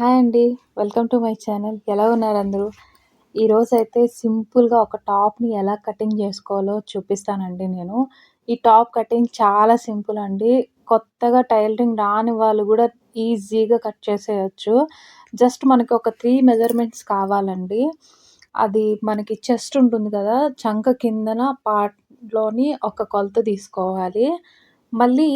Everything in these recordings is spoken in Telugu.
హాయ్ అండి. Welcome to my channel. ఎలా ఉన్నారు అందరూ? ఈరోజు అయితే సింపుల్గా ఒక టాప్ని ఎలా కటింగ్ చేసుకోవాలో చూపిస్తానండి నేను. ఈ టాప్ కటింగ్ చాలా సింపుల్ అండి. కొత్తగా టైలరింగ్ రాని వాళ్ళు కూడా ఈజీగా కట్ చేసేయచ్చు. జస్ట్ మనకి ఒక త్రీ మెజర్మెంట్స్ కావాలండి. అది మనకి చెస్ట్ ఉంటుంది కదా చంక కిందన పార్ట్లోని ఒక కొలత తీసుకోవాలి. మళ్ళీ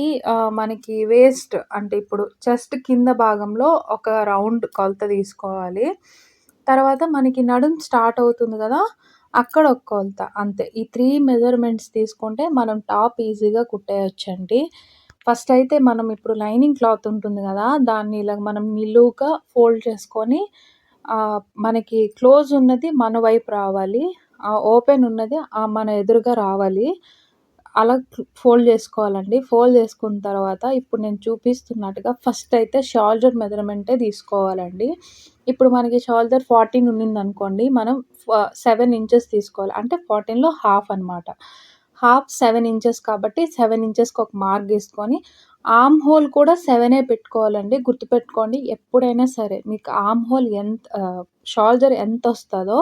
మనకి వేస్ట్ అంటే ఇప్పుడు చెస్ట్ కింద భాగంలో ఒక రౌండ్ కొలత తీసుకోవాలి. తర్వాత మనకి నడుం స్టార్ట్ అవుతుంది కదా అక్కడ ఒక కొలత. అంతే. ఈ త్రీ మెజర్మెంట్స్ తీసుకుంటే మనం టాప్ ఈజీగా కుట్టేయొచ్చండి. ఫస్ట్ అయితే మనం ఇప్పుడు లైనింగ్ క్లాత్ ఉంటుంది కదా దాన్ని ఇలా మనం నిలువుగా ఫోల్డ్ చేసుకొని మనకి క్లోజ్ ఉన్నది మన వైపు రావాలి. ఓపెన్ ఉన్నది మన ఎదురుగా రావాలి. అలా ఫోల్డ్ చేసుకోవాలండి. ఫోల్డ్ చేసుకున్న తర్వాత ఇప్పుడు నేను చూపిస్తున్నట్టుగా ఫస్ట్ అయితే షోల్డర్ మెజర్మెంటే తీసుకోవాలండి. ఇప్పుడు మనకి షోల్డర్ ఫార్టీన్ అనుకోండి మనం సెవెన్ ఇంచెస్ తీసుకోవాలి. అంటే ఫార్టీన్లో హాఫ్ అనమాట హాఫ్ సెవెన్ ఇంచెస్ కాబట్టి సెవెన్ ఇంచెస్కి ఒక మార్క్ తీసుకొని ఆమ్ హోల్ కూడా సెవెనే పెట్టుకోవాలండి. గుర్తుపెట్టుకోండి ఎప్పుడైనా సరే మీకు ఆమ్ హోల్ ఎంత షోల్డర్ ఎంత వస్తుందో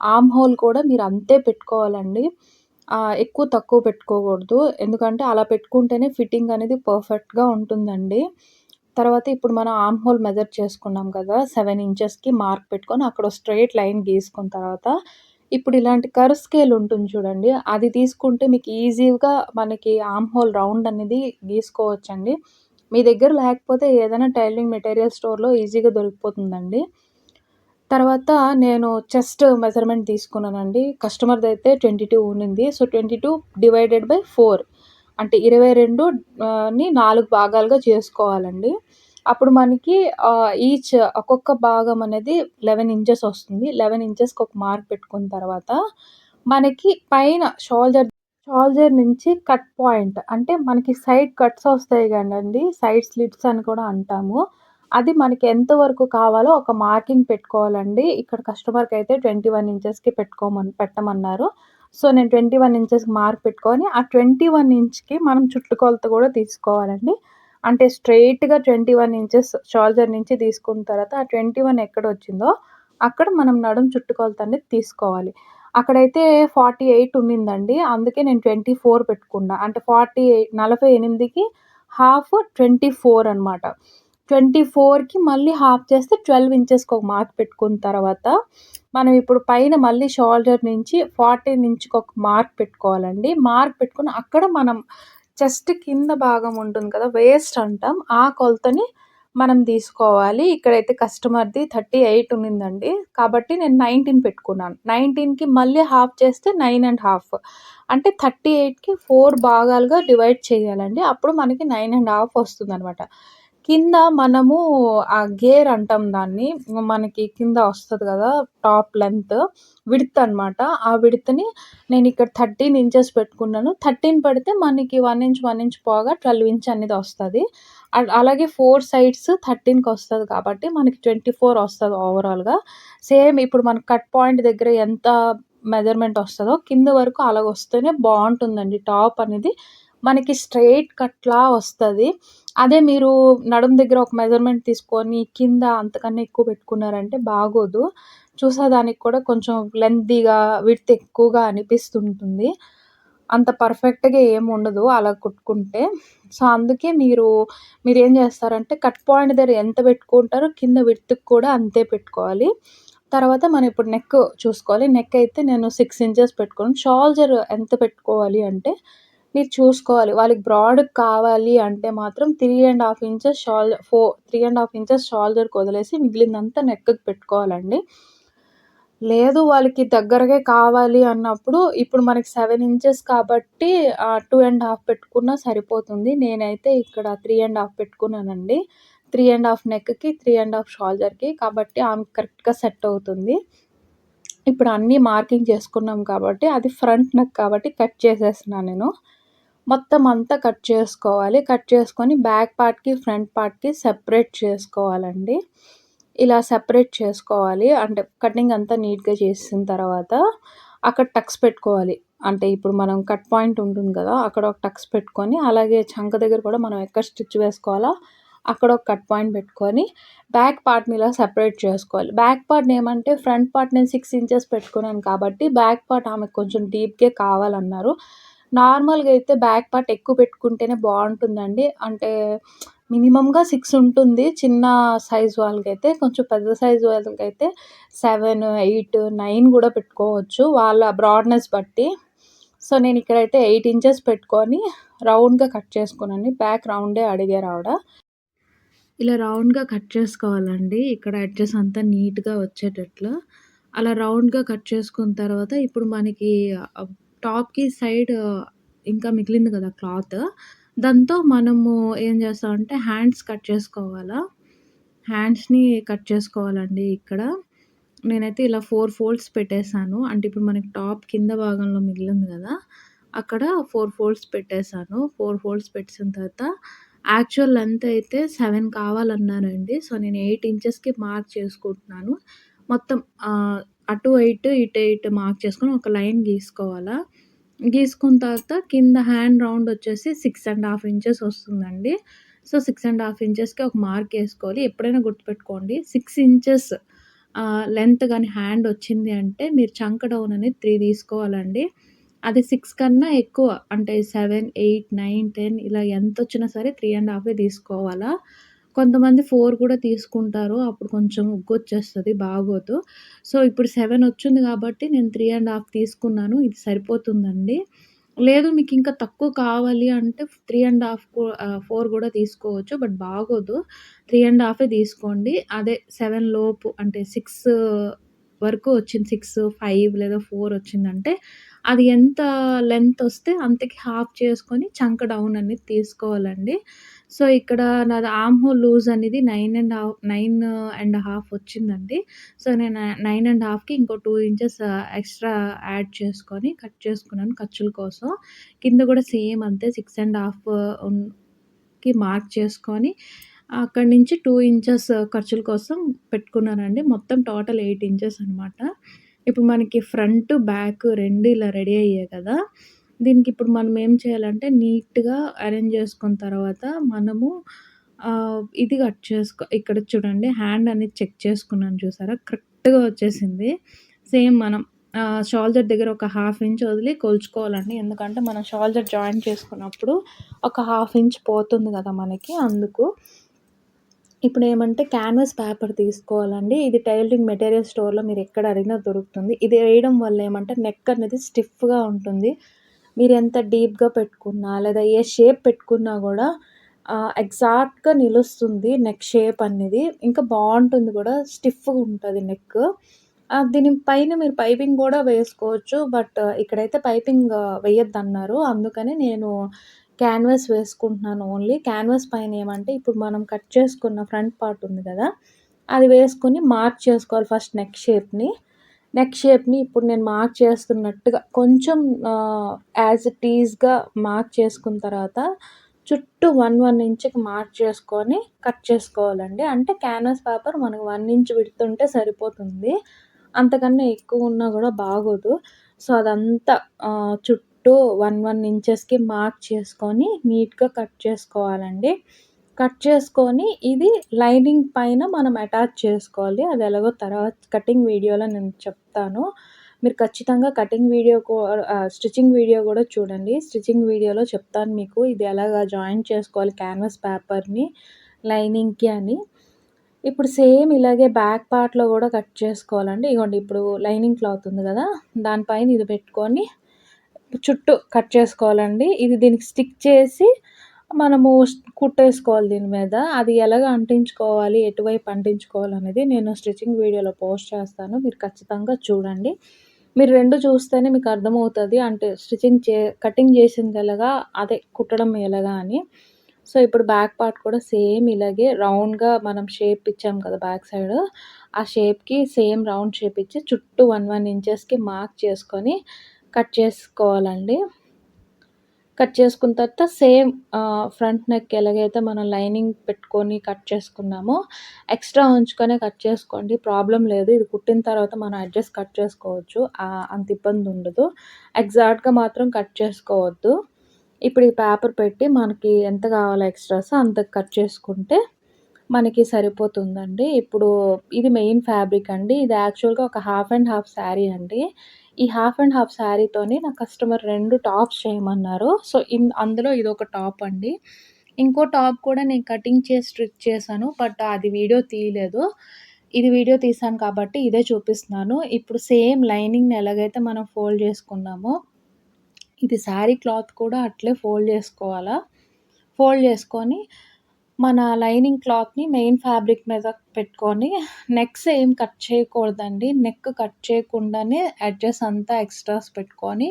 ఆమ్ హోల్ కూడా మీరు అంతే పెట్టుకోవాలండి. ఎక్కువ తక్కువ పెట్టుకోకూడదు. ఎందుకంటే అలా పెట్టుకుంటేనే ఫిట్టింగ్ అనేది పర్ఫెక్ట్గా ఉంటుందండి. తర్వాత ఇప్పుడు మనం ఆర్మ్ హోల్ మెజర్ చేసుకున్నాం కదా సెవెన్ ఇంచెస్కి మార్క్ పెట్టుకొని అక్కడ స్ట్రైట్ లైన్ గీసుకున్న తర్వాత ఇప్పుడు ఇలాంటి కర్ స్కేల్ ఉంటుంది చూడండి. అది తీసుకుంటే మీకు ఈజీగా మనకి ఆర్మ్ హోల్ రౌండ్ అనేది గీసుకోవచ్చండి. మీ దగ్గర లేకపోతే ఏదైనా టైలరింగ్ మెటీరియల్ స్టోర్లో ఈజీగా దొరికిపోతుందండి. తర్వాత నేను చెస్ట్ మెజర్మెంట్ తీసుకున్నానండి. కస్టమర్ది అయితే ట్వంటీ టూ ఉండింది so twenty two divided by four. అంటే ఇరవై రెండు ని నాలుగు భాగాలుగా చేసుకోవాలండి. అప్పుడు మనకి ఈచ్ ఒక్కొక్క భాగం అనేది లెవెన్ ఇంచెస్ వస్తుంది. లెవెన్ ఇంచెస్కి ఒక మార్క్ పెట్టుకున్న తర్వాత మనకి పైన షోల్డర్ షోల్డర్ నుంచి కట్ పాయింట్ అంటే మనకి సైడ్ కట్స్ వస్తాయి కదండి. సైడ్ స్లిట్స్ అని కూడా అంటాము. అది మనకి ఎంతవరకు కావాలో ఒక మార్కింగ్ పెట్టుకోవాలండి. ఇక్కడ కస్టమర్కి అయితే ట్వంటీ వన్ ఇంచెస్కి పెట్టుకోమని పెట్టమన్నారు. సో నేను ట్వంటీ వన్ ఇంచెస్కి మార్క్ పెట్టుకొని ఆ ట్వంటీ వన్ ఇంచ్కి మనం చుట్టుకొలత కూడా తీసుకోవాలండి. అంటే స్ట్రైట్గా ట్వంటీ వన్ ఇంచెస్ షోల్డర్ నుంచి తీసుకున్న తర్వాత ఆ ట్వంటీ వన్ ఎక్కడ వచ్చిందో అక్కడ మనం నడుం చుట్టుకొలత అనేది తీసుకోవాలి. అక్కడైతే ఫార్టీ ఎయిట్ ఉన్నిందండి. అందుకే నేను ట్వంటీ ఫోర్ పెట్టుకున్నా. అంటే ఫార్టీ ఎయిట్ నలభై ఎనిమిదికి హాఫ్ ట్వంటీ ఫోర్ అనమాట ట్వంటీ ఫోర్కి మళ్ళీ హాఫ్ చేస్తే ట్వెల్వ్ ఇంచెస్కి ఒక మార్క్ పెట్టుకున్న తర్వాత మనం ఇప్పుడు పైన మళ్ళీ షోల్డర్ నుంచి ఫార్టీన్ ఇంచ్కి ఒక మార్క్ పెట్టుకోవాలండి. మార్క్ పెట్టుకుని అక్కడ మనం చెస్ట్ కింద భాగం ఉంటుంది కదా వేస్ట్ అంటాం. ఆ కొలతని మనం తీసుకోవాలి. ఇక్కడైతే కస్టమర్ది థర్టీ ఎయిట్ ఉన్నిందండి. కాబట్టి నేను నైన్టీన్ పెట్టుకున్నాను. నైన్టీన్కి మళ్ళీ హాఫ్ చేస్తే నైన్ అండ్ హాఫ్. అంటే థర్టీ ఎయిట్కి ఫోర్ భాగాలుగా డివైడ్ చేయాలండి. అప్పుడు మనకి నైన్ అండ్ హాఫ్ వస్తుంది అనమాట కింద మనము ఆ గేర్ అంటాం దాన్ని. మనకి కింద వస్తుంది కదా టాప్ లెంత్ విడ్త్ అనమాట ఆ విడ్త్ని నేను ఇక్కడ థర్టీన్ ఇంచెస్ పెట్టుకున్నాను. థర్టీన్ పెడితే మనకి వన్ ఇంచ్ వన్ ఇంచ్ పోగా ట్వెల్వ్ ఇంచ్ అనేది వస్తుంది. అలాగే ఫోర్ సైడ్స్ థర్టీన్కి వస్తుంది కాబట్టి మనకి ట్వంటీ ఫోర్ వస్తుంది ఓవరాల్గా. సేమ్ ఇప్పుడు మన కట్ పాయింట్ దగ్గర ఎంత మెజర్మెంట్ వస్తుందో కింద వరకు అలాగ వస్తేనే బాగుంటుందండి టాప్ అనేది. మనకి స్ట్రైట్ కట్లా వస్తుంది. అదే మీరు నడుము దగ్గర ఒక మెజర్మెంట్ తీసుకొని కింద అంతకన్నా ఎక్కువ పెట్టుకున్నారంటే బాగోదు. చూసేదానికి కూడా కొంచెం లెంతీగా విడ్త్ ఎక్కువగా అనిపిస్తుంటుంది. అంత పర్ఫెక్ట్గా ఏమి ఉండదు అలా కుట్టుకుంటే. సో అందుకే మీరు మీరు ఏం చేస్తారంటే కట్ పాయింట్ దగ్గర ఎంత పెట్టుకుంటారో కింద విడ్త్కి కూడా అంతే పెట్టుకోవాలి. తర్వాత మనం ఇప్పుడు నెక్ చూసుకోవాలి. నెక్ అయితే నేను సిక్స్ ఇంచెస్ పెట్టుకోను షోల్డర్ ఎంత పెట్టుకోవాలి అంటే మీరు చూసుకోవాలి. వాళ్ళకి బ్రాడ్ కావాలి అంటే మాత్రం three and half inches shawl for three and half inches షోల్డర్కి వదిలేసి మిగిలిందంతా నెక్కి పెట్టుకోవాలండి. లేదు వాళ్ళకి దగ్గరగా కావాలి అన్నప్పుడు ఇప్పుడు మనకి సెవెన్ ఇంచెస్ కాబట్టి టూ అండ్ హాఫ్ పెట్టుకున్నా సరిపోతుంది. నేనైతే ఇక్కడ త్రీ అండ్ హాఫ్ పెట్టుకున్నానండి. త్రీ అండ్ హాఫ్ నెక్కి త్రీ అండ్ హాఫ్ షోల్డర్కి కాబట్టి ఆమె కరెక్ట్గా సెట్ అవుతుంది. ఇప్పుడు అన్నీ మార్కింగ్ చేసుకున్నాం కాబట్టి అది ఫ్రంట్ నెక్ కాబట్టి కట్ చేసేస్తున్నాను నేను. మొత్తం అంతా కట్ చేసుకోవాలి. కట్ చేసుకొని బ్యాక్ పార్ట్కి ఫ్రంట్ పార్ట్కి సెపరేట్ చేసుకోవాలండి. ఇలా సెపరేట్ చేసుకోవాలి. అంటే కటింగ్ అంతా నీట్గా చేసిన తర్వాత అక్కడ టక్స్ పెట్టుకోవాలి. అంటే ఇప్పుడు మనం కట్ పాయింట్ ఉంటుంది కదా అక్కడ ఒక టక్స్ పెట్టుకొని అలాగే చంక దగ్గర కూడా మనం ఎక్కడ స్టిచ్ వేసుకోవాలో అక్కడ ఒక కట్ పాయింట్ పెట్టుకొని బ్యాక్ పార్ట్ని ఇలా సెపరేట్ చేసుకోవాలి. బ్యాక్ పార్ట్ ఏమంటే ఫ్రంట్ పార్ట్ నేను సిక్స్ ఇంచెస్ పెట్టుకున్నాను కాబట్టి బ్యాక్ పార్ట్ ఆమెకు కొంచెం డీప్గా కావాలన్నారు. నార్మల్గా అయితే బ్యాక్ పార్ట్ ఎక్కువ పెట్టుకుంటేనే బాగుంటుందండి. అంటే మినిమంగా సిక్స్ ఉంటుంది. చిన్న సైజ్ వాళ్ళకైతే కొంచెం పెద్ద సైజ్ వాళ్ళకైతే సెవెన్ ఎయిట్ నైన్ కూడా పెట్టుకోవచ్చు. వాళ్ళ బ్రాడ్నెస్ బట్టి. సో నేను ఇక్కడైతే ఎయిట్ ఇంచెస్ పెట్టుకొని రౌండ్గా కట్ చేసుకున్నాను. బ్యాక్ రౌండే అడిగారు ఆవిడ. ఇలా రౌండ్గా కట్ చేసుకోవాలండి. ఇక్కడ అడ్రస్ అంతా నీట్గా వచ్చేటట్లు. అలా రౌండ్గా కట్ చేసుకున్న తర్వాత ఇప్పుడు మనకి టాప్కి సైడ్ ఇంకా మిగిలింది కదా క్లాత్. దాంతో మనము ఏం చేస్తామంటే హ్యాండ్స్ కట్ చేసుకోవాలా? హ్యాండ్స్ని కట్ చేసుకోవాలండి ఇక్కడ. నేనైతే ఇలా ఫోర్ ఫోల్డ్స్ పెట్టేశాను. అంటే ఇప్పుడు మనకి టాప్ కింద భాగంలో మిగిలింది కదా అక్కడ ఫోర్ ఫోల్డ్స్ పెట్టేశాను. ఫోర్ ఫోల్డ్స్ పెట్టిన తర్వాత యాక్చువల్ లెంత్ అయితే సెవెన్ కావాలన్నారండి. సో నేను ఎయిట్ ఇంచెస్కి మార్క్ చేసుకుంటున్నాను. మొత్తం అటు ఎయిట్ ఇటు ఎయిట్ మార్క్ చేసుకొని ఒక లైన్ గీసుకోవాలా? గీసుకున్న తర్వాత కింద హ్యాండ్ రౌండ్ వచ్చేసి సిక్స్ అండ్ హాఫ్ ఇంచెస్ వస్తుందండి. సో సిక్స్ అండ్ హాఫ్ ఇంచెస్కి ఒక మార్క్ వేసుకోవాలి. ఎప్పుడైనా గుర్తుపెట్టుకోండి సిక్స్ ఇంచెస్ లెంత్ కానీ హ్యాండ్ వచ్చింది అంటే మీరు చంక డౌన్ అనేది త్రీ తీసుకోవాలండి. అది సిక్స్ కన్నా ఎక్కువ అంటే సెవెన్ ఎయిట్ నైన్ టెన్ ఇలా ఎంత వచ్చినా సరే త్రీ అండ్ హాఫే తీసుకోవాలా? కొంతమంది ఫోర్ కూడా తీసుకుంటారు. అప్పుడు కొంచెం ఉగ్గొచ్చేస్తుంది బాగోదు. సో ఇప్పుడు సెవెన్ వచ్చింది కాబట్టి నేను త్రీ అండ్ హాఫ్ తీసుకున్నాను. ఇది సరిపోతుందండి. లేదు మీకు ఇంకా తక్కువ కావాలి అంటే త్రీ అండ్ హాఫ్ ఫోర్ కూడా తీసుకోవచ్చు. బట్ బాగోదు. త్రీ అండ్ హాఫే తీసుకోండి. అదే సెవెన్ లోపు అంటే సిక్స్ వరకు వచ్చింది. సిక్స్ ఫైవ్ లేదా ఫోర్ వచ్చిందంటే అది ఎంత లెంత్ వస్తే అంతకి హాఫ్ చేసుకొని చంక డౌన్ అనేది తీసుకోవాలండి. సో ఇక్కడ నాది ఆమ్ హోల్ లూజ్ అనేది nine and half nine and half వచ్చిందండి. సో నేను నైన్ అండ్ హాఫ్కి ఇంకో టూ ఇంచెస్ ఎక్స్ట్రా యాడ్ చేసుకొని కట్ చేసుకున్నాను ఖర్చుల కోసం. కింద కూడా సేమ్ అంతే సిక్స్ అండ్ హాఫ్కి మార్క్ చేసుకొని అక్కడి నుంచి టూ ఇంచెస్ ఖర్చుల కోసం పెట్టుకున్నానండి. మొత్తం టోటల్ ఎయిట్ ఇంచెస్ అనమాట ఇప్పుడు మనకి ఫ్రంట్ బ్యాక్ రెండు ఇలా రెడీ అయ్యాయి కదా. దీనికి ఇప్పుడు మనం ఏం చేయాలంటే నీట్గా అరేంజ్ చేసుకున్న తర్వాత మనము ఇది కట్ చేసుకో ఇక్కడ చూడండి హ్యాండ్ అనేది చెక్ చేసుకున్నాను చూసారా? కరెక్ట్గా వచ్చేసింది. సేమ్ మనం షోల్డర్ దగ్గర ఒక హాఫ్ ఇంచ్ వదిలి కొలుచుకోవాలండి. ఎందుకంటే మనం షోల్డర్ జాయిన్ చేసుకున్నప్పుడు ఒక హాఫ్ ఇంచ్ పోతుంది కదా మనకి అందుకు. ఇప్పుడు ఏమంటే క్యాన్వాస్ పేపర్ తీసుకోవాలండి. ఇది టైలరింగ్ మెటీరియల్ స్టోర్లో మీరు ఎక్కడ అడిగినా దొరుకుతుంది. ఇది వేయడం వల్ల ఏమంటే నెక్ అనేది స్టిఫ్గా ఉంటుంది. మీరు ఎంత డీప్గా పెట్టుకున్నా లేదా ఏ షేప్ పెట్టుకున్నా కూడా ఎగ్జాక్ట్గా నిలుస్తుంది నెక్ షేప్ అనేది. ఇంకా బాగుంటుంది కూడా స్టిఫ్గా ఉంటుంది నెక్. దీని పైన మీరు పైపింగ్ కూడా వేసుకోవచ్చు బట్ ఇక్కడైతే పైపింగ్ వేయొద్దు అన్నారు అందుకని నేను క్యాన్వాస్ వేసుకుంటున్నాను ఓన్లీ. క్యాన్వాస్ పైన ఏమంటే ఇప్పుడు మనం కట్ చేసుకున్న ఫ్రంట్ పార్ట్ ఉంది కదా అది వేసుకొని మార్క్ చేసుకోవాలి ఫస్ట్ నెక్ షేప్ని. నెక్ షేప్ని ఇప్పుడు నేను మార్క్ చేస్తున్నట్టుగా కొంచెం యాజ్ ఇట్ ఈజ్గా మార్క్ చేసుకున్న తర్వాత చుట్టూ వన్ వన్ ఇంచ్కి మార్క్ చేసుకొని కట్ చేసుకోవాలండి. అంటే క్యాన్వాస్ పేపర్ మనకు వన్ ఇంచ్ విడుతుంటే సరిపోతుంది. అంతకన్నా ఎక్కువ ఉన్నా కూడా బాగోదు. సో అదంతా చుట్టూ చుట్టూ వన్ వన్ ఇంచెస్కి మార్క్ చేసుకొని నీట్గా కట్ చేసుకోవాలండి. కట్ చేసుకొని ఇది లైనింగ్ పైన మనం అటాచ్ చేసుకోవాలి. అది ఎలాగో తర్వాత కటింగ్ వీడియోలో నేను చెప్తాను. మీరు ఖచ్చితంగా కటింగ్ వీడియో స్టిచ్చింగ్ వీడియో కూడా చూడండి. స్టిచ్చింగ్ వీడియోలో చెప్తాను మీకు ఇది ఎలాగ జాయిన్ చేసుకోవాలి క్యాన్వాస్ పేపర్ని లైనింగ్కి అని. ఇప్పుడు సేమ్ ఇలాగే బ్యాక్ పార్ట్లో కూడా కట్ చేసుకోవాలండి. ఇగోండి ఇప్పుడు లైనింగ్ క్లాత్ ఉంది కదా దానిపైన ఇది పెట్టుకొని చుట్టూ కట్ చేసుకోవాలండి. ఇది దీనికి స్టిక్ చేసి మనము కుట్టేసుకోవాలి దీని మీద. అది ఎలాగ అంటించుకోవాలి ఎటువైపు అంటించుకోవాలి అనేది నేను స్టిచ్చింగ్ వీడియోలో పోస్ట్ చేస్తాను. మీరు ఖచ్చితంగా చూడండి. మీరు రెండు చూస్తేనే మీకు అర్థమవుతుంది. అంటే స్టిచ్చింగ్ చే కటింగ్ చేసింది ఎలాగా అదే కుట్టడం ఎలాగా అని. సో ఇప్పుడు బ్యాక్ పార్ట్ కూడా సేమ్ ఇలాగే రౌండ్గా మనం షేప్ ఇచ్చాం కదా బ్యాక్ సైడ్. ఆ షేప్కి సేమ్ రౌండ్ షేప్ ఇచ్చి చుట్టూ వన్ వన్ ఇంచెస్కి మార్క్ చేసుకొని కట్ చేసుకోవాలండి. కట్ చేసుకున్న తర్వాత సేమ్ ఫ్రంట్ నెక్ ఎలాగైతే మనం లైనింగ్ పెట్టుకొని కట్ చేసుకున్నామో ఎక్స్ట్రా ఉంచుకొనే కట్ చేసుకోండి ప్రాబ్లం లేదు ఇది కుట్టిన తర్వాత మనం అడ్జస్ట్ కట్ చేసుకోవచ్చు అంత ఇబ్బంది ఉండదు ఎగ్జాక్ట్గా మాత్రం కట్ చేసుకోవద్దు ఇప్పుడు ఈ పేపర్ పెట్టి మనకి ఎంత కావాలో ఎక్స్ట్రాస్ అంత కట్ చేసుకుంటే మనకి సరిపోతుందండి. ఇప్పుడు ఇది మెయిన్ ఫ్యాబ్రిక్ అండి. ఇది యాక్చువల్‌గా ఒక హాఫ్ అండ్ హాఫ్ శారీ అండి. ఈ హాఫ్ అండ్ హాఫ్ శారీతోనే నా కస్టమర్ రెండు టాప్స్ చేయమన్నారు. సో, ఇన్ అందులో ఇది ఒక టాప్ అండి. ఇంకో టాప్ కూడా నేను కటింగ్ చేసి స్టిచ్ చేశాను. బట్ అది వీడియో తీయలేదు. ఇది వీడియో తీసాను కాబట్టి ఇదే చూపిస్తున్నాను. ఇప్పుడు సేమ్ లైనింగ్‌ని ఎలాగైతే మనం ఫోల్డ్ చేసుకున్నామో, ఇది శారీ క్లాత్ కూడా అట్లే ఫోల్డ్ చేసుకోవాలా. ఫోల్డ్ చేసుకొని మన లైనింగ్ క్లాత్‌ని మెయిన్ ఫ్యాబ్రిక్ మీద పెట్టుకొని నెక్స్ ఏం కట్ చేయకూడదండి. నెక్ కట్ చేయకుండానే ఎడ్జెస్ అంతా ఎక్స్ట్రాస్ పెట్టుకొని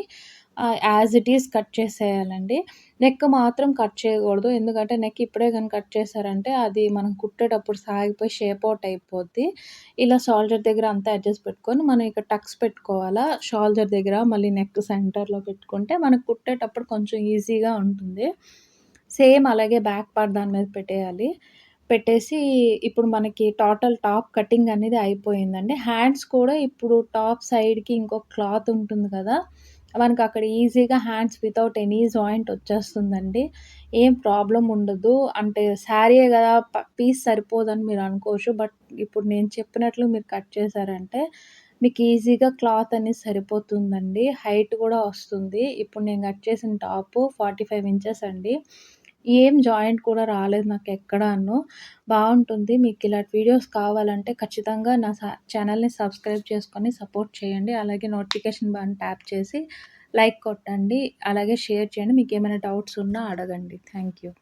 యాజ్ ఇట్ ఈస్ కట్ చేసేయాలండి. నెక్ మాత్రం కట్ చేయకూడదు. ఎందుకంటే నెక్ ఇప్పుడే కానీ కట్ చేశారంటే అది మనం కుట్టేటప్పుడు సాగిపోయి షేప్ అవుట్ అయిపోద్ది. ఇలా షోల్డర్ దగ్గర అంతా ఎడ్జెస్ పెట్టుకొని మనం ఇక్కడ టక్స్ పెట్టుకోవాలా. షోల్డర్ దగ్గర మళ్ళీ నెక్ సెంటర్‌లో పెట్టుకుంటే మనకు కుట్టేటప్పుడు కొంచెం ఈజీగా ఉంటుంది. సేమ్ అలాగే బ్యాక్ పార్ట్ దాని మీద పెట్టేయాలి. పెట్టేసి ఇప్పుడు మనకి టోటల్ టాప్ కటింగ్ అనేది అయిపోయిందండి. హ్యాండ్స్ కూడా ఇప్పుడు టాప్ సైడ్‌కి ఇంకొక క్లాత్ ఉంటుంది కదా! మనకు అక్కడ ఈజీగా హ్యాండ్స్ వితౌట్ ఎనీ జాయింట్ వచ్చేస్తుందండి. ఏం ప్రాబ్లం ఉండదు. అంటే శారీయే కదా! పీస్ సరిపోదని మీరు అనుకోవచ్చు. బట్ ఇప్పుడు నేను చెప్పినట్లు మీరు కట్ చేశారంటే మీకు ఈజీగా క్లాత్ అనేది సరిపోతుందండి. హైట్ కూడా వస్తుంది. ఇప్పుడు నేను కట్ చేసిన టాపు 45 ఇంచెస్ అండి. ఏం జాయింట్ కూడా రాలేదు నాకు నాకెక్కడాను. బాగుంటుంది మీకు ఇలాంటి వీడియోస్ కావాలంటే ఖచ్చితంగా నా స ఛానల్‌ని సబ్స్క్రైబ్ చేసుకొని సపోర్ట్ చేయండి. అలాగే నోటిఫికేషన్ బటన్ ట్యాప్ చేసి లైక్ కొట్టండి. అలాగే షేర్ చేయండి. మీకేమైనా డౌట్స్ ఉన్నా అడగండి. Thank you.